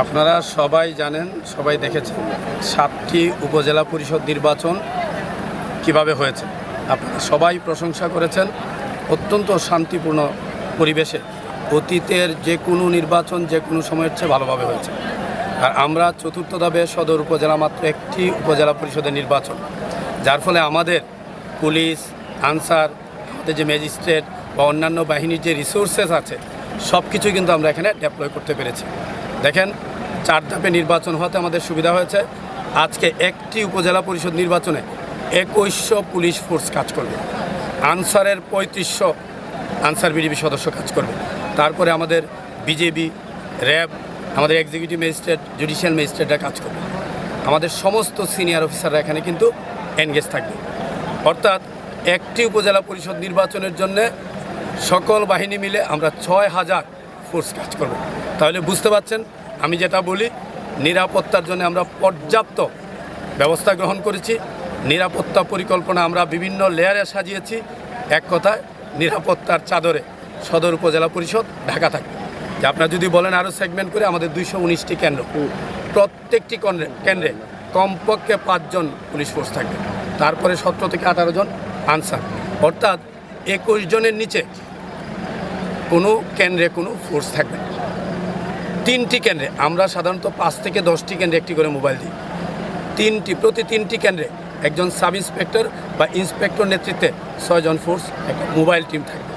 আপনারা সবাই জানেন, সবাই দেখেছেন সাতটি উপজেলা পরিষদ নির্বাচন কীভাবে হয়েছে। আপনারা সবাই প্রশংসা করেছেন অত্যন্ত শান্তিপূর্ণ পরিবেশে অতীতের যে কোনো নির্বাচন যে কোনো সময়ের চেয়ে ভালোভাবে হয়েছে। আর আমরা চতুর্থ ধাপে সদর উপজেলা মাত্র একটি উপজেলা পরিষদের নির্বাচন। যার ফলে আমাদের পুলিশ, আনসার, আমাদের যে ম্যাজিস্ট্রেট বা অন্যান্য বাহিনীর যে রিসোর্সেস আছে সব কিছুই কিন্তু আমরা এখানে ডেপ্লয় করতে পেরেছি। দেখেন, চার ধাপে নির্বাচন হতে আমাদের সুবিধা হয়েছে। আজকে একটি উপজেলা পরিষদ নির্বাচনে একুশশো পুলিশ ফোর্স কাজ করবে। আনসারের পঁয়ত্রিশশো আনসার বিডিবি সদস্য কাজ করবে। তারপরে আমাদের বিজেপি, র্যাব, আমাদের এক্সিকিউটিভ ম্যাজিস্ট্রেট জুডিশিয়াল ম্যাজিস্ট্রেটরা কাজ করবে। আমাদের সমস্ত সিনিয়র অফিসাররা এখানে কিন্তু এনগেজ থাকবে। অর্থাৎ একটি উপজেলা পরিষদ নির্বাচনের জন্য সকল বাহিনী মিলে আমরা ছয় হাজার ফোর্স কাজ করব। তাহলে বুঝতে পারছেন, আমি যেটা বলি, নিরাপত্তার জন্য আমরা পর্যাপ্ত ব্যবস্থা গ্রহণ করেছি। নিরাপত্তা পরিকল্পনা আমরা বিভিন্ন লেয়ারে সাজিয়েছি। এক কথায়, নিরাপত্তার চাদরে সদর উপজেলা পরিষদ ঢাকা থাকবে। যে আপনারা যদি বলেন আরও সেগমেন্ট করে, আমাদের দুইশো উনিশটি কেন্দ্র। প্রত্যেকটি কেন্দ্রে কেন্দ্রে কমপক্ষে পাঁচজন পুলিশ ফোর্স থাকবে। তারপরে সতেরো থেকে আঠারো জন আনসার। অর্থাৎ একুশ জনের নিচে কোনো কেন্দ্রে কোনো ফোর্স থাকবে না। তিনটি কেন্দ্রে, আমরা সাধারণত পাঁচ থেকে দশটি কেন্দ্রে একটি করে মোবাইল দিই। তিনটি, প্রতি তিনটি কেন্দ্রে একজন সাব ইন্সপেক্টর বা ইন্সপেক্টর নেতৃত্বে ছয়জন ফোর্স একটা মোবাইল টিম থাকবে।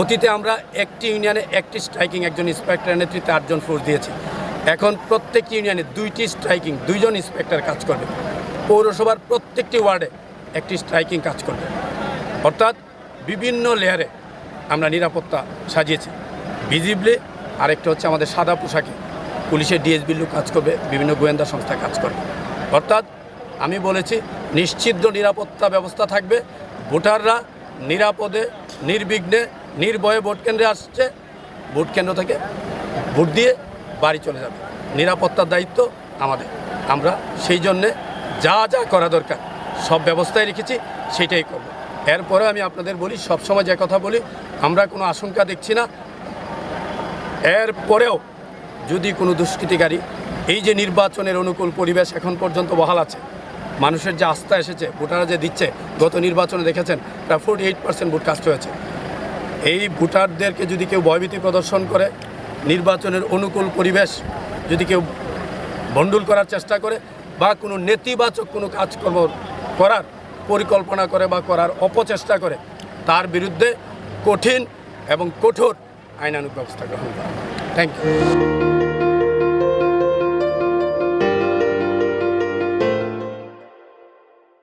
অতীতে আমরা একটি ইউনিয়নে একটি স্ট্রাইকিং একজন ইন্সপেক্টরের নেতৃত্বে আটজন ফোর্স দিয়েছি। এখন প্রত্যেকটি ইউনিয়নে দুইটি স্ট্রাইকিং দুইজন ইন্সপেক্টর কাজ করবে। পৌরসভার প্রত্যেকটি ওয়ার্ডে একটি স্ট্রাইকিং কাজ করবে। অর্থাৎ বিভিন্ন লেয়ারে আমরা নিরাপত্তা সাজিয়েছি। ভিজিবলি আরেকটা হচ্ছে আমাদের সাদা পোশাকে পুলিশের ডিএসবি লোক কাজ করবে, বিভিন্ন গোয়েন্দা সংস্থা কাজ করবে। অর্থাৎ আমি বলেছি নিশ্চিদ্র নিরাপত্তা ব্যবস্থা থাকবে। ভোটাররা নিরাপদে, নির্বিঘ্নে, নির্ভয়ে ভোট কেন্দ্রে আসছে, ভোট কেন্দ্র থেকে ভোট দিয়ে বাড়ি চলে যাবে। নিরাপত্তার দায়িত্ব আমাদের। আমরা সেই জন্যে যা যা করা দরকার, সব ব্যবস্থায় রেখেছি, সেটাই করব। এরপরে আমি আপনাদের বলি, সবসময় যে কথা বলি, আমরা কোনো আশঙ্কা দেখছি না। এরপরেও যদি কোনো দুষ্কৃতিকারী এই যে নির্বাচনের অনুকূল পরিবেশ এখন পর্যন্ত বহাল আছে, মানুষের যে আস্থা এসেছে, ভোটাররা যে দিচ্ছে, গত নির্বাচনে দেখেছেন, প্রায় forty eight percent vote cast হয়েছে। এই ভোটারদেরকে যদি কেউ ভয়ভীতি প্রদর্শন করে, নির্বাচনের অনুকূল পরিবেশ যদি কেউ ভণ্ডুল করার চেষ্টা করে, বা কোনো নেতিবাচক কোনো কাজকর্ম করার পরিকল্পনা করে বা করার অপচেষ্টা করে, তার বিরুদ্ধে কঠিন এবং কঠোর আইনানুক ব্যবস্থা গ্রহণ করা। Thank you